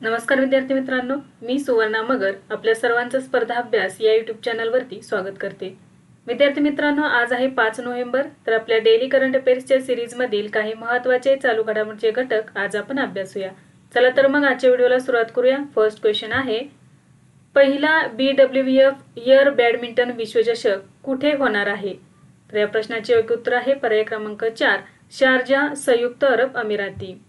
नमस्कार विद्यार्थी मित्रांनो मी सुवर्णा मगर आपल्या सर्वांचा स्पर्धा अभ्यास या युट्यूब चॅनलवरती स्वागत करते. विद्यार्थी मित्रांनो आज आहे पाच नोव्हेंबर तर आपल्या डेली करंट अफेअर्सच्या सिरीजमधील काही महत्त्वाचे चालू घडामोडीचे घटक आज आपण अभ्यासूया चला तर मग आजच्या व्हिडिओला सुरुवात करूया. फर्स्ट क्वेश्चन आहे पहिला B W F year badminton विश्वचषक कुठे होणार आहे? तर या प्रश्नाचे योग्य उत्तर आहे पर्याय क्रमांक चार शारजा संयुक्त अरब अमिराती.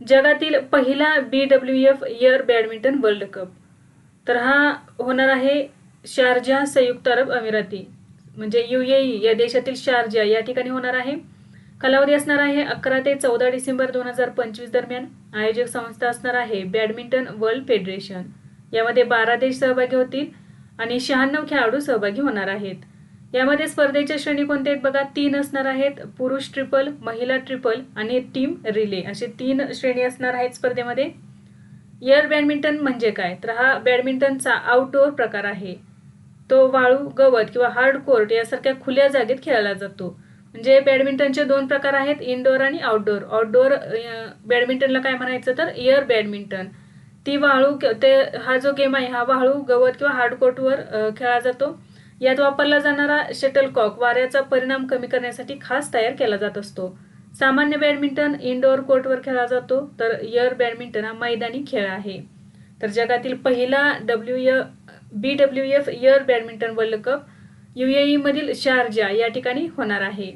जगातील पहिला B W F year badminton world cup तर हा होणार आहे शारजा संयुक्त अरब अमिराती. म्हणजे यू ए या देशातील शारजा या ठिकाणी होणार आहे. कालावधी असणार आहे अकरा ते चौदा डिसेंबर दोन हजार पंचवीस दरम्यान. आयोजक संस्था असणार आहे बॅडमिंटन वर्ल्ड फेडरेशन. यामध्ये बारा देश सहभागी होतील आणि शहाण्णव खेळाडू सहभागी होणार आहेत. यामध्ये स्पर्धेच्या श्रेणी कोणत्या आहेत बघा? तीन असणार आहेत. पुरुष ट्रिपल महिला ट्रिपल आणि टीम रिले. असे तीन श्रेणी असणार आहेत स्पर्धेमध्ये. एअर बॅडमिंटन म्हणजे काय? तर हा बॅडमिंटनचा आउटडोअर प्रकार आहे. तो वाळू गवत किंवा हार्ड कोर्ट यासारख्या खुल्या जागेत खेळला जातो. म्हणजे बॅडमिंटनचे दोन प्रकार आहेत इनडोअर आणि आउटडोअर आउटडोअर बॅडमिंटनला काय म्हणायचं तर एअर बॅडमिंटन ती वाळू ते हा जो गेम आहे हा वाळू गवत किंवा हार्ड कोर्टवर खेळला जातो. यात वापरला जाणारा शटलकॉक वाऱ्याचा परिणाम कमी करण्यासाठी खास तयार केला जात असतो. सामान्य बॅडमिंटन इनडोअर कोर्टवर खेळला जातो तर एअर बॅडमिंटन हा मैदानी खेळ आहे. तर जगातील पहिला डब्ल्यू य B W F year badminton world cup U मधील शारजा या ठिकाणी होणार आहे.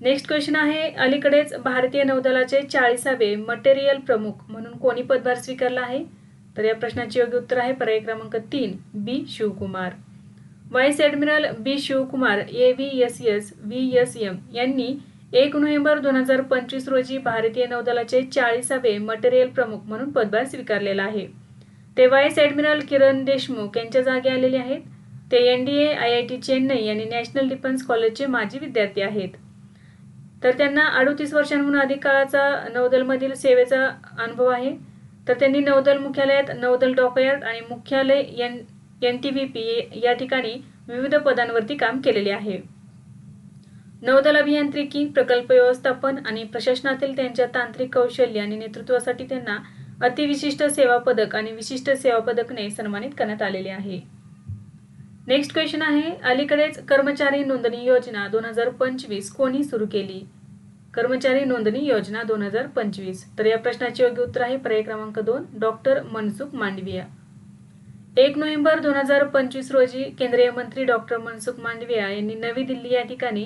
नेक्स्ट क्वेश्चन आहे अलीकडेच भारतीय नौदलाचे चाळीसावे मटेरियल प्रमुख म्हणून कोणी पदभार स्वीकारला आहे? तर या प्रश्नाचे योग्य उत्तर आहे पर्याय क्रमांक तीन B. Shivkumar. Vice admiral B Shivkumar A V S S V S M यांनी एक नोव्हेंबर दोन हजार पंचवीस रोजी भारतीय नौदलाचे चाळीसावे मटेरियल प्रमुख म्हणून पदभार स्वीकारलेला आहे. ते व्हाईस ॲडमिरल किरण देशमुख यांच्या जागी आलेले आहेत. ते N D A I I T Chennai आणि नॅशनल डिफेन्स कॉलेजचे माजी विद्यार्थी आहेत. तर त्यांना अडतीस वर्षांहून अधिक काळाचा नौदलमधील सेवेचा अनुभव आहे. तर त्यांनी नौदल मुख्यालयात नौदल डॉकयार्ड आणि मुख्यालय N N T V P या ठिकाणी विविध पदांवरती काम केलेले आहे. नौदल अभियांत्रिकी प्रकल्प व्यवस्थापन आणि प्रशासनातील त्यांच्या तांत्रिक कौशल्य आणि नेतृत्वासाठी त्यांना अतिविशिष्ट सेवा पदक आणि विशिष्ट सेवा पदकने सन्मानित करण्यात आलेले आहे. नेक्स्ट क्वेश्चन आहे अलीकडेच कर्मचारी नोंदणी योजना दोन हजार पंचवीस कोणी सुरू केली? कर्मचारी नोंदणी योजना दोन हजार पंचवीस. तर या प्रश्नाचे योग्य उत्तर आहे पर्याय क्रमांक दोन डॉक्टर मनसुख मांडविया. एक नोव्हेंबर दोन हजार पंचवीस रोजी केंद्रीय मंत्री डॉक्टर मनसुख मांडविया यांनी नवी दिल्ली या ठिकाणी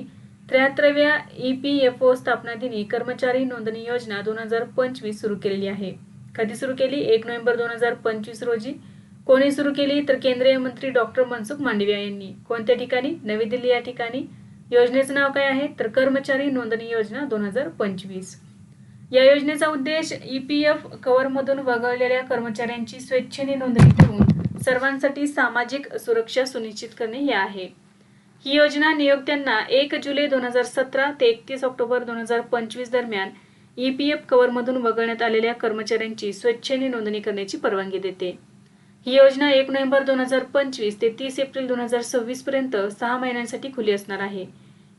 त्र्याहत्तरव्या ई पी एफ ओ स्थापना दिनी कर्मचारी नोंदणी योजना दोन हजार पंचवीस सुरू केलेली आहे. कधी सुरू केली? एक नोव्हेंबर दोन हजार पंचवीस रोजी. कोणी सुरू केली? तर केंद्रीय मंत्री डॉक्टर मनसुख मांडविया यांनी. कोणत्या ठिकाणी? नवी दिल्ली या ठिकाणी. योजनेचं नाव काय आहे? तर कर्मचारी नोंदणी योजना दोन हजार पंचवीस. या योजनेचा उद्देश ई पी एफ कव्हरमधून वगळलेल्या कर्मचाऱ्यांची स्वेच्छेने नोंदणी ठेवून सर्वांसाठी सामाजिक सुरक्षा सुनिश्चित करणे हे आहे. ही योजना नियोक्त्यांना एक जुलै दोन हजार सतरा ते एकतीस ऑक्टोबर दोन हजार पंचवीस दरम्यान ई पी एफ कव्हरमधून वगळण्यात आलेल्या कर्मचाऱ्यांची स्वेच्छेने नोंदणी करण्याची परवानगी देते. ही योजना एक नोव्हेंबर दोन हजार पंचवीस ते तीस एप्रिल दोन हजार सव्वीस पर्यंत सहा महिन्यांसाठी खुली असणार आहे.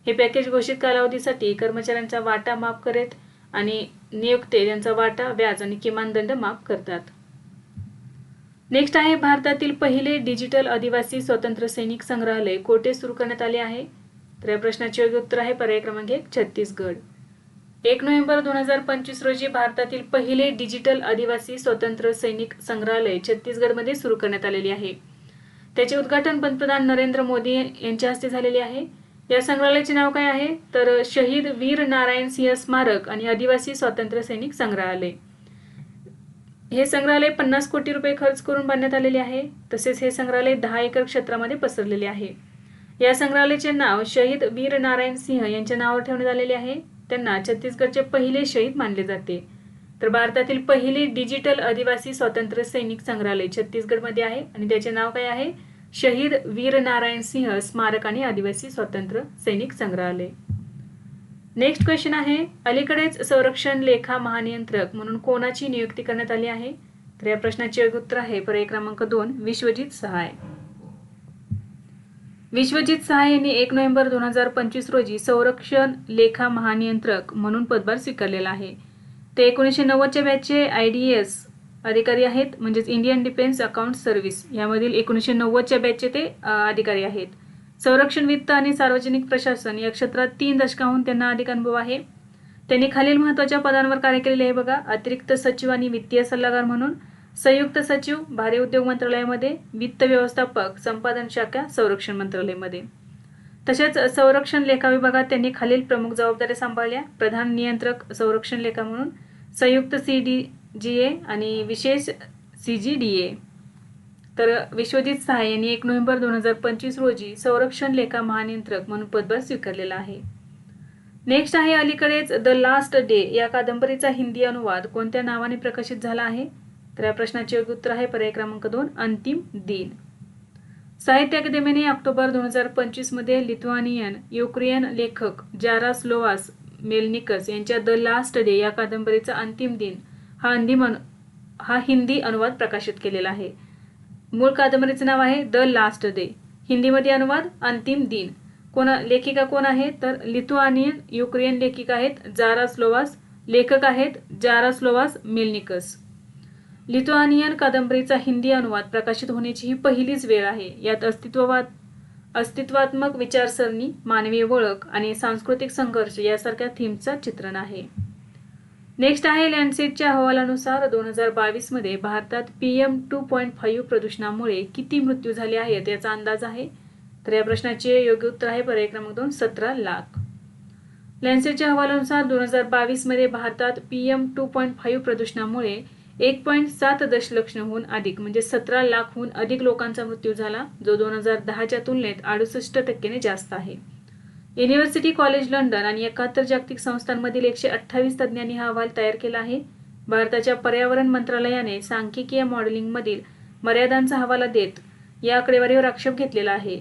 हे पॅकेज घोषित कालावधीसाठी कर्मचाऱ्यांचा वाटा माफ करेत आणि नियुक्ते यांचा वाटा व्याज आणि किमान दंड माफ करतात. नेक्स्ट आहे भारतातील पहिले डिजिटल आदिवासी स्वतंत्र सैनिक संग्रहालय. कोठे सुरू करण्यात आले आहे? तर या प्रश्नाचे योग्य उत्तर आहे पर्याय क्रमांक एक छत्तीसगड. एक नोव्हेंबर दोन हजार पंचवीस रोजी भारतातील पहिले डिजिटल आदिवासी स्वतंत्र सैनिक संग्रहालय छत्तीसगडमध्ये सुरू करण्यात आलेले आहे. त्याचे उद्घाटन पंतप्रधान नरेंद्र मोदी यांच्या हस्ते झालेले आहे. या संग्रहालयाचे नाव काय आहे? तर शहीद वीर नारायण सिंह स्मारक आणि आदिवासी स्वातंत्र्य सैनिक संग्रहालय. हे संग्रहालय पन्नास कोटी रुपये खर्च करून बांधण्यात आलेले आहे. तसेच हे संग्रहालय दहा एकर क्षेत्रामध्ये पसरलेले आहे. या संग्रहालयाचे नाव शहीद वीर नारायण सिंह यांच्या नावावर ठेवण्यात आलेले आहे. त्यांना छत्तीसगडचे पहिले शहीद मानले जाते. तर भारतातील पहिले डिजिटल आदिवासी स्वातंत्र्य सैनिक संग्रहालय छत्तीसगडमध्ये आहे. आणि त्याचे नाव काय आहे? शहीद वीर नारायण सिंह स्मारक आणि आदिवासी स्वातंत्र्य सैनिक संग्रहालय. नेक्स्ट क्वेश्चन आहे अलीकडेच संरक्षण लेखा महानियंत्रक म्हणून कोणाची नियुक्ती करण्यात आली आहे? तर या प्रश्नाचे योग्य उत्तर आहे पर्याय क्रमांक दोन विश्वजित सहाय. विश्वजित सहाय यांनी एक नोव्हेंबर दोन हजार पंचवीस रोजी संरक्षण लेखा महानियंत्रक म्हणून पदभार स्वीकारलेला आहे. ते एकोणीसशे नव्वदच्या बॅचचे आय डी एस अधिकारी आहेत म्हणजेच इंडियन डिफेन्स अकाउंट सर्व्हिस यामधील एकोणीसशे नव्वदच्या बॅचचे ते अधिकारी आहेत. संरक्षण वित्त आणि सार्वजनिक प्रशासन या क्षेत्रात तीन दशकाहून त्यांना अधिक अनुभव आहे. त्यांनी खालील महत्त्वाच्या पदांवर कार्य केलेले आहे बघा. अतिरिक्त सचिव आणि वित्तीय सल्लागार म्हणून संयुक्त सचिव भारी उद्योग मंत्रालयामध्ये वित्त व्यवस्थापक संपादन शाखा संरक्षण मंत्रालयामध्ये. तसेच संरक्षण लेखा विभागात त्यांनी खालील प्रमुख जबाबदाऱ्या सांभाळल्या. प्रधान नियंत्रक संरक्षण लेखा म्हणून संयुक्त सी डी जी ए आणि विशेष सी जी डी ए तर विश्वजित सहा यांनी एक नोव्हेंबर दोन हजार पंचवीस रोजी संरक्षण लेखा महानियंत्रक म्हणून पदभार स्वीकारलेला आहे. नेक्स्ट आहे अलीकडेच द लास्ट डे या कादंबरीचा हिंदी अनुवाद कोणत्या नावाने प्रकाशित झाला आहे? तर या प्रश्नाचे योग्य उत्तर आहे पर्याय क्रमांक दोन अंतिम दिन. साहित्य अकादमीने ऑक्टोबर दोन हजार पंचवीसमध्ये लिथुआनियन युक्रेन लेखक जारास लोवास मेलनिकस यांच्या द लास्ट डे या कादंबरीचा अंतिम दिन हा अंतिम अनु- हा हिंदी अनुवाद प्रकाशित केलेला आहे. मूळ कादंबरीचं नाव आहे द लास्ट डे. हिंदीमध्ये अनुवाद अंतिम दिन. कोण लेखिका कोण आहे तर लिथुआनियन युक्रेन लेखिका आहेत जारा स्लोवास लेखक आहेत जारा स्लोवास मिल्निकस. लिथुआनियन कादंबरीचा हिंदी अनुवाद प्रकाशित होण्याची ही पहिलीच वेळ आहे. यात अस्तित्ववाद अस्तित्वात्मक विचारसरणी मानवीय ओळख आणि सांस्कृतिक संघर्ष यासारख्या थीमचा चित्रण आहे. नेक्स्ट आहे लँडसेटच्या अहवालानुसार दोन हजार बावीसमध्ये भारतात P M two point five प्रदूषणामुळे किती मृत्यू झाले आहेत याचा अंदाज आहे? तर या प्रश्नाचे योग्य उत्तर आहे पर्याय क्रमांक दोन सतरा लाख. लँडसेटच्या अहवालानुसार दोन हजार बावीसमध्ये भारतात P M two point five प्रदूषणामुळे एक पॉईंट सात दशलक्षहून अधिक म्हणजे सतरा लाखहून अधिक लोकांचा मृत्यू झाला जो दोन हजार दहाच्या तुलनेत अडुसष्ट टक्क्याने जास्त आहे. युनिव्हर्सिटी कॉलेज लंडन आणि एकाहत्तर जागतिक संस्थांमधील एकशे अठ्ठावीस तज्ज्ञांनी हा अहवाल तयार केला आहे. भारताच्या पर्यावरण मंत्रालयाने सांख्यिकीय मॉडेलिंगमधील मर्यादांचा हवाला देत या आकडेवारीवर आक्षेप घेतलेला आहे.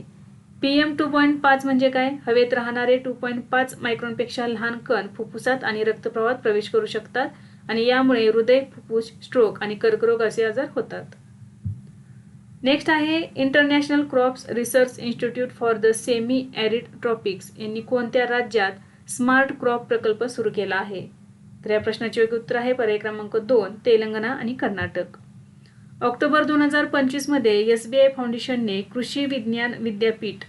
पी एम टू पॉईंट पाच म्हणजे काय? हवेत राहणारे टू पॉईंट पाच मायक्रॉनपेक्षा लहान कण फुफ्फुसात आणि रक्तप्रवाहात प्रवेश करू शकतात आणि यामुळे हृदय फुफ्फुस स्ट्रोक आणि कर्करोग असे आजार होतात. नेक्स्ट आहे international crops research institute for the semi arid tropics. यांनी कोणत्या राज्यात स्मार्ट क्रॉप प्रकल्प सुरू केला आहे? तर या प्रश्नाचे योग्य उत्तर आहे पर्याय क्रमांक दोन तेलंगणा आणि कर्नाटक. ऑक्टोबर दोन हजार पंचवीसमध्ये एस बी आय फाउंडेशनने कृषी विज्ञान विद्यापीठ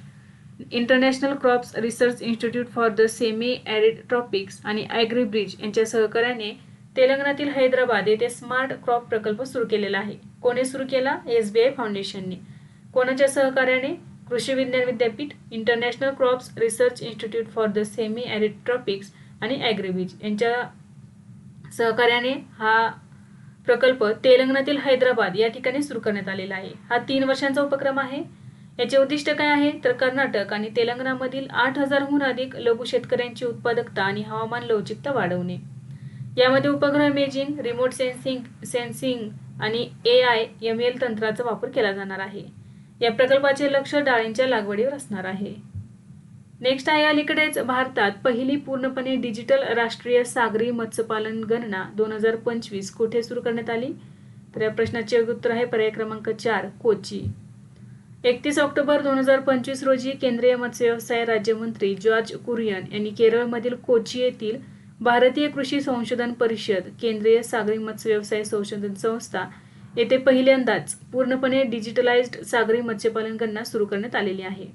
international crops research institute for the semi arid tropics आणि ॲग्रीब्रिज यांच्या सहकार्याने तेलंगणातील हैदराबाद येथे स्मार्ट क्रॉप प्रकल्प सुरू केलेला आहे. कोणी सुरू केला? एस बी आय फाउंडेशनने. कोणाच्या सहकार्याने? कृषी विज्ञान विद्यापीठ international crops research institute for the semi arid tropics आणि ॲग्रीबीज यांच्या सहकार्याने हा प्रकल्प तेलंगणातील हैदराबाद या ठिकाणी सुरू करण्यात आलेला आहे. हा तीन वर्षांचा उपक्रम आहे. याचे उद्दिष्ट काय आहे? तर कर्नाटक आणि तेलंगणामधील आठ हजारहून अधिक लघु शेतकऱ्यांची उत्पादकता आणि हवामान लवचिकता वाढवणे. यामध्ये उपग्रह इमेजिंग रिमोट सेन्सिंग सेन्सिंग आणि ए आय एम एल तंत्राचा वापर केला जाणार आहे. या प्रकल्पाचे लक्ष डाळींच्या लागवडीवर असणार आहे. नेक्स्ट आहे अलीकडेच भारतात पहिली पूर्णपणे डिजिटल राष्ट्रीय सागरी मत्स्यपालन गणना दोन हजार पंचवीस कुठे सुरू करण्यात आली? तर या प्रश्नाचे उत्तर आहे पर्याय क्रमांक चार कोची. एकतीस ऑक्टोबर दोन हजार पंचवीस रोजी केंद्रीय मत्स्य व्यवसाय राज्यमंत्री जॉर्ज कुरियन यांनी केरळमधील कोची येथील भारतीय कृषी संशोधन परिषद केंद्रीय सागरी मत्स्य व्यवसाय संशोधन संस्था येथे पहिल्यांदाच पूर्णपणे डिजिटलाइज्ड सागरी मत्स्यपालन गणना सुरू करण्यात आलेली आहे.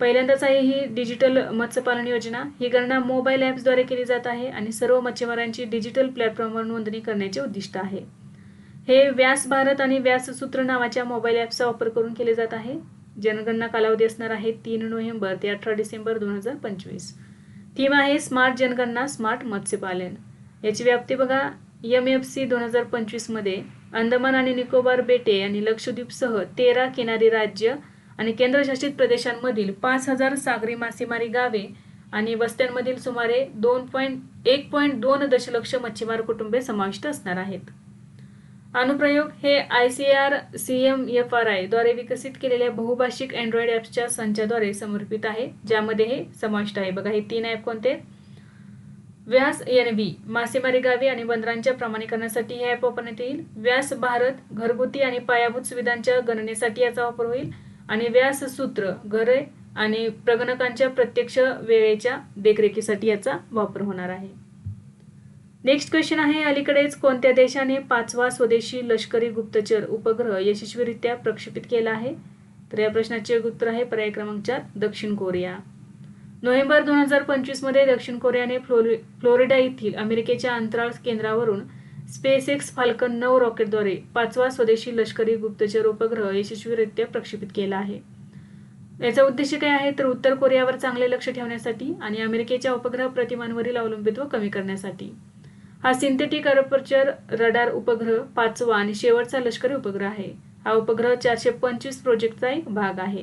पहिल्यांदाच आहे ही डिजिटल मत्स्यपालन योजना. ही गणना मोबाईल ॲप्सद्वारे केली जात आहे आणि सर्व मच्छीमारांची डिजिटल प्लॅटफॉर्मवर नोंदणी करण्याचे उद्दिष्ट आहे. हे व्यास भारत आणि व्यास सूत्र नावाच्या मोबाईल ॲप्सचा वापर करून केले जात आहे. जनगणना कालावधी असणार आहे तीन नोव्हेंबर ते अठरा डिसेंबर दोन हजार पंचवीस. थीम आहे स्मार्ट जनगणना स्मार्ट मत्स्यपालन. याची व्याप्ती बघा एम एफ सी दोन हजार पंचवीसमध्ये अंदमान आणि निकोबार बेटे आणि लक्षद्वीपसह तेरा किनारी राज्य आणि केंद्रशासित प्रदेशांमधील पाच हजार सागरी मासेमारी गावे आणि वस्त्यांमधील सुमारे दोन पॉईंट एक पॉईंट दोन दशलक्ष मच्छीमार कुटुंबे समाविष्ट असणार आहेत. अनुप्रयोग हे I C R C M F R आयद्वारे विकसित केलेल्या बहुभाषिक अँड्रॉइड ॲप्सच्या संचाद्वारे समर्पित आहे ज्यामध्ये हे समाविष्ट आहे. बघा हे तीन ॲप कोणते? व्यास एन व्ही मासेमारी गावी आणि बंदरांच्या प्रमाणीकरणासाठी हे ॲप वापरण्यात येईल व्यास भारत घरगुती आणि पायाभूत सुविधांच्या गणनेसाठी याचा वापर होईल. आणि व्यास सूत्र घरे आणि प्रगणकांच्या प्रत्यक्ष वेळेच्या देखरेखीसाठी याचा वापर होणार आहे. नेक्स्ट क्वेश्चन आहे अलीकडेच कोणत्या देशाने पाचवा स्वदेशी लष्करी गुप्तचर उपग्रह यशस्वीरित्या प्रक्षेपित केला आहे? तर या प्रश्नाचे उत्तर आहे पर्याय क्रमांक चार दक्षिण कोरिया. नोव्हेंबर दोन हजार पंचवीसमध्ये दक्षिण कोरियाने फ्लोरि फ्लोरिडा येथील अमेरिकेच्या अंतराळ केंद्रावरून स्पेस एक्स फाल्कन नऊ रॉकेटद्वारे पाचवा स्वदेशी लष्करी गुप्तचर उपग्रह यशस्वीरित्या प्रक्षेपित केला आहे. याचा उद्देश काय आहे? तर उत्तर कोरियावर चांगले लक्ष ठेवण्यासाठी आणि अमेरिकेच्या उपग्रह प्रतिमांवरील अवलंबित्व कमी करण्यासाठी. हा सिंथेटिक अपर्चर रडार उपग्रह पाचवा आणि शेवटचा लष्करी उपग्रह आहे. हा उपग्रह चारशे पंचवीस प्रोजेक्टचा एक भाग आहे.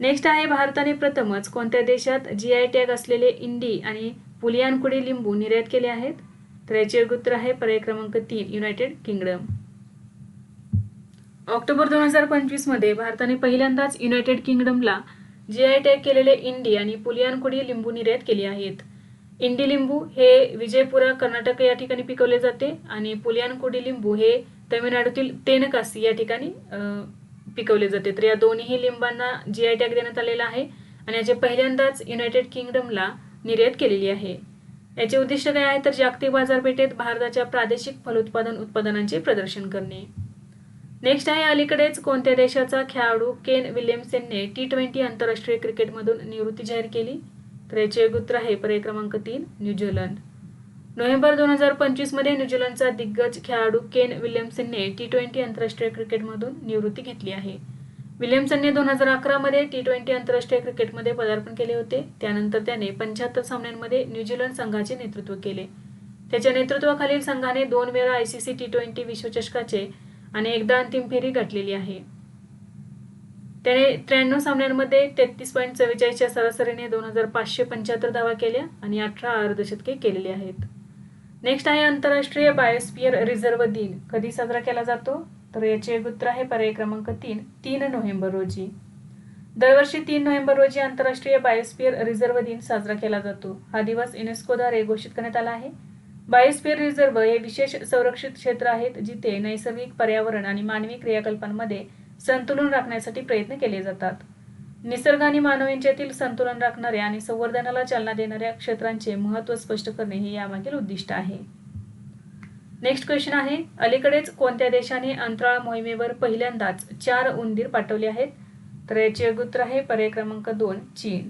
नेक्स्ट आहे भारताने प्रथमच कोणत्या देशात जी आय टॅग असलेले इंडी आणि पुलियानकुडी लिंबू निर्यात केले आहेत? तर याचे उत्तर आहे पर्याय क्रमांक तीन युनायटेड किंगडम ऑक्टोबर दोन हजार पंचवीसमध्ये भारताने पहिल्यांदाच युनायटेड किंगडमला जी आय टॅग केलेले इंडी आणि पुलियानकुडी लिंबू निर्यात केली आहेत. इंडी लिंबू हे विजयपुरा कर्नाटक या ठिकाणी पिकवले जाते आणि पुलियानकुडी लिंबू हे तमिळनाडूतील तेनकासी या ठिकाणी पिकवले जाते. तर या दोन्ही लिंबांना जी आय टॅग देण्यात आलेला आहे आणि याचे पहिल्यांदाच युनायटेड किंगडमला निर्यात केलेली आहे. याचे उद्दिष्ट काय आहे? तर जागतिक बाजारपेठेत भारताच्या प्रादेशिक फलोत्पादन उत्पादनांचे प्रदर्शन करणे. नेक्स्ट आहे अलीकडेच कोणत्या देशाचा खेळाडू केन विल्यमसेनने टी ट्वेंटी आंतरराष्ट्रीय क्रिकेटमधून निवृत्ती जाहीर केली? तर याचे उत्तर आहे. पर्याय क्रमांक तीन न्यूझीलंड नोव्हेंबर दोन हजार पंचवीसमध्ये न्यूझीलंडचा दिग्गज खेळाडू केन विल्यमसनने टी ट्वेंटी आंतरराष्ट्रीय क्रिकेटमधून निवृत्ती घेतली आहे. विल्यमसनने दोन हजार अकरामध्ये टी ट्वेंटी आंतरराष्ट्रीय क्रिकेटमध्ये पदार्पण केले होते. त्यानंतर त्याने पंच्याहत्तर सामन्यांमध्ये न्यूझीलंड संघाचे नेतृत्व केले. त्याच्या नेतृत्वाखालील संघाने दोन वेळा I C C T twenty विश्वचषकाचे आणि एकदा अंतिम फेरी गाठलेली आहे. त्याने त्र्याण्णव सामन्यांमध्ये तेहतीस पॉईंट चव्वेचाळीसच्या सरासरीने दोन हजार पाचशे पंच्याहत्तर धावा केल्या आणि अठरा अर्धशतके केलेली आहेत. नेक्स्ट आहे आंतरराष्ट्रीय बायोस्पियर रिझर्व्ह दिन. कधी साजरा केला जातो? तर याचे उत्तर आहे पर्याय क्रमांक तीन तीन नोव्हेंबर रोजी. दरवर्षी तीन नोव्हेंबर रोजी आंतरराष्ट्रीय बायोस्पियर रिझर्व्ह दिन साजरा केला जातो. हा दिवस युनेस्कोद्वारे घोषित करण्यात आला आहे. बायोस्पियर रिझर्व्ह हे विशेष संरक्षित क्षेत्र आहेत जिथे नैसर्गिक पर्यावरण आणि मानवी क्रियाकल्पांमध्ये संतुलन राखण्यासाठी प्रयत्न केले जातात. निसर्ग आणि मानव यांच्यातील संतुलन राखणाऱ्या आणि संवर्धनाला चालना देणाऱ्या क्षेत्रांचे महत्त्व स्पष्ट करणे हे यामागील उद्दिष्ट आहे. नेक्स्ट क्वेश्चन आहे अलीकडेच कोणत्या देशाने अंतराळ मोहिमेवर पहिल्यांदाच चार उंदीर पाठवले आहेत? तर याचे उत्तर आहे पर्याय क्रमांक दोन चीन.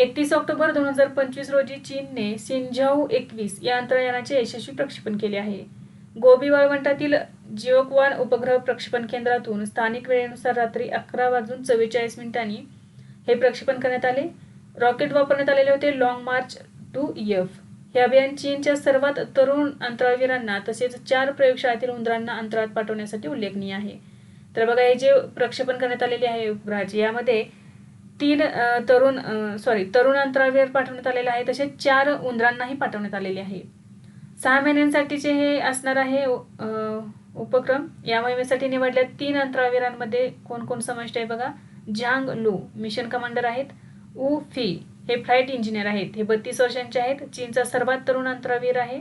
एकतीस ऑक्टोबर दोन हजार पंचवीस रोजी चीनने सिंझाऊ एकवीस या अंतराळयानाचे यशस्वी प्रक्षेपण केले आहे. गोबी वाळवंटातील जिओक्वान उपग्रह प्रक्षेपण केंद्रातून स्थानिक वेळेनुसार रात्री अकरा वाजून चव्वेचाळीस मिनिटांनी हे प्रक्षेपण करण्यात आले. रॉकेट वापरण्यात आलेले होते लॉंग मार्च टू एफ हे अभियान चीनच्या सर्वात तरुण अंतराळवीरांना तसेच चार प्रयोगशाळेतील उंदरांना अंतराळात पाठवण्यासाठी उल्लेखनीय आहे. तर बघा हे जे प्रक्षेपण करण्यात आलेले आहे उपग्रहाचे यामध्ये तीन तरुण सॉरी तरुण अंतराळवीर पाठवण्यात आलेले आहे तसेच चार उंदरांनाही पाठवण्यात आलेले आहे. सहा महिन्यांसाठीचे हे असणार आहे उपक्रम या मोहिमेसाठी निवडल्या तीन अंतरावीरांमध्ये कोण कोण समाविष्ट आहे बघा. झांग लू मिशन कमांडर आहेत. उ फी हे फ्लाईट इंजिनियर आहेत. हे बत्तीस वर्षांचे आहेत. चीनचा सर्वात तरुण अंतरावीर आहे.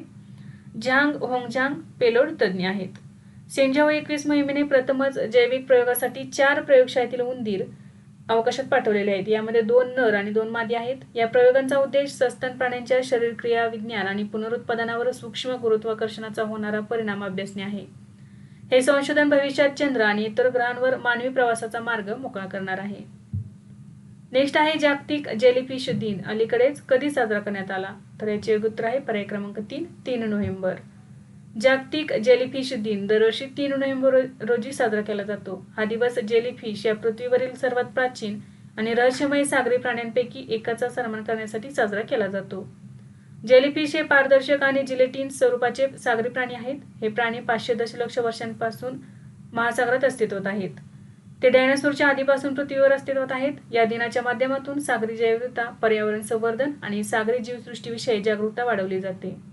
झांग होंगझांग पेलोड तज्ज्ञ आहेत. सेंजाओ एकवीस मोहिमेने प्रथमच जैविक प्रयोगासाठी चार प्रयोगशाळेतील उंदीर अवकाशात पाठवलेले आहेत. यामध्ये दोन नर आणि दोन मादी आहेत. या प्रयोगांचा उद्देश सस्तन प्राण्यांच्या शरीरक्रिया विज्ञान आणि पुनरुत्पादनावर सूक्ष्म गुरुत्वाकर्षणाचा होणारा परिणाम अभ्यासणे आहे. हे संशोधन भविष्यात चंद्र आणि इतर ग्रहांवर मानवी प्रवासाचा मार्ग मोकळा करणार आहे. नेक्स्ट आहे जागतिक जेलीफिश दिन. अलीकडेच कधी साजरा करण्यात आला? तर याचे उत्तर आहे पर्याय क्रमांक तीन तीन नोव्हेंबर. जागतिक जेलीफिश दिन दरवर्षी तीन नोव्हेंबर रोजी साजरा केला जातो. हा दिवस जेलीफिश या पृथ्वीवरील सर्वात प्राचीन आणि रहस्यमय सागरी प्राण्यांपैकी एकाचा सन्मान करण्यासाठी साजरा केला जातो. जेलीफिश हे पारदर्शक आणि जिलेटिन स्वरूपाचे सागरी प्राणी आहेत. हे प्राणी पाचशे दशलक्ष वर्षांपासून महासागरात अस्तित्वात आहेत. ते डायनासोरच्या आधीपासून पृथ्वीवर अस्तित्वात आहेत. या दिनाच्या माध्यमातून सागरी जैवता पर्यावरण संवर्धन आणि सागरी जीवसृष्टीविषयी जागरूकता वाढवली जाते.